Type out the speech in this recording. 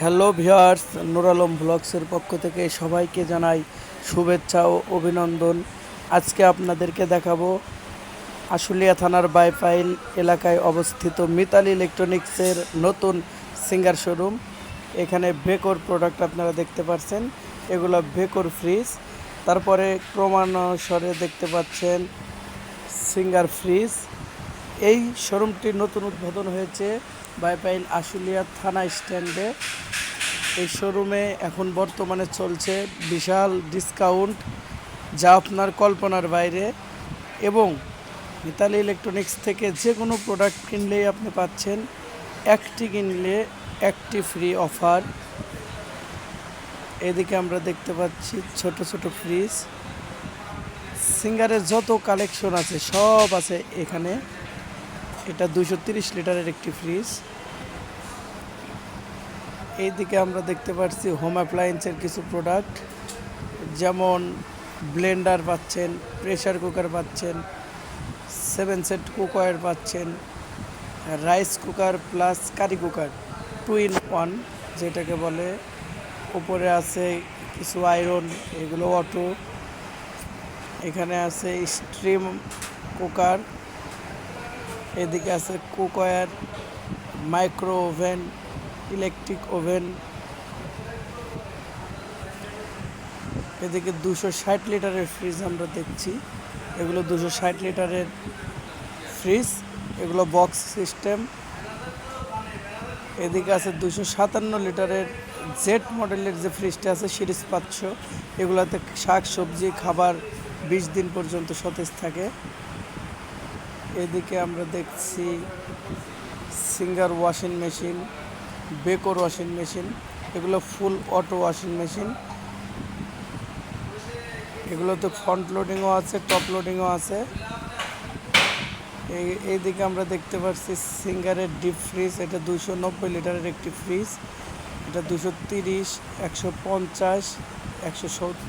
Hello viewers, Nur Alam ব্লগসের পক্ষ থেকে সবাইকে জানাই শুভেচ্ছা ও অভিনন্দন। আজকে আপনাদেরকে দেখাবো আশুলিয়া থানার বাইপাইল এলাকায় অবস্থিত মিতালি ইলেকট্রনিক্সের নতুন সিঙ্গার শোরুম। এখানে বেকর প্রোডাক্ট আপনারা দেখতে পাচ্ছেন, এগুলো বেকর ফ্রিজ। তারপরে ক্রমানুসারে দেখতে পাচ্ছেন সিঙ্গার ফ্রিজ। এই শোরুমটি নতুন উদ্বোধন হয়েছে বাইপাইল আশুলিয়া থানা স্ট্যান্ডে। এই শোরুমে এখন বর্তমানে চলছে বিশাল ডিসকাউন্ট যা আপনার কল্পনার বাইরে এবং মিতালি ইলেকট্রনিক্স থেকে যে কোনো প্রোডাক্ট কিনলেই আপনি পাচ্ছেন একটি কিনলে একটি ফ্রি অফার। এদিকে আমরা দেখতে পাচ্ছি ছোট ছোট ফ্রিজ। সিঙ্গারের যত কালেকশন আছে সব আছে এখানে। এটা দুশো তিরিশ লিটারের একটি ফ্রিজ এইদিকে আমরা দেখতে পাচ্ছি হোম অ্যাপ্লায়েন্সের কিছু প্রোডাক্ট যেমন ব্লেন্ডার পাচ্ছেন প্রেসার কুকার পাচ্ছেন সেভেন সেট কুকার পাচ্ছেন rice cooker plus curry cooker two in one যেটাকে বলে। উপরে আছে কিছু আয়রন এগুলো অটো এখানে আছে স্ট্রিম কুকার এদিকে আছে cookware micro oven electric oven. এদিকে দুশো ষাট লিটারের ফ্রিজ আমরা দেখছি। এগুলো দুশো ষাট লিটারের ফ্রিজ এগুলো বক্স সিস্টেম এদিকে আছে দুশো সাতান্ন লিটারের জেড মডেলের যে ফ্রিজটা আছে, সিরিজ পাঁচশো। এগুলোতে শাক, সবজি, খাবার বিশ দিন পর্যন্ত সতেজ থাকে। এদিকে আমরা দেখছি Singer washing machine, Beko washing machine, এগুলো ফুল অটো ওয়াশিং মেশিন। এগুলোতে ফ্রন্ট লোডিংও আছে টপ লোডিংও আছে। এই এইদিকে আমরা দেখতে পাচ্ছি সিঙ্গারের ডিপ ফ্রিজ এটা দুশো নব্বই লিটারের একটি ফ্রিজ এটা দুশো তিরিশ, একশো পঞ্চাশ, একশো সত্তর।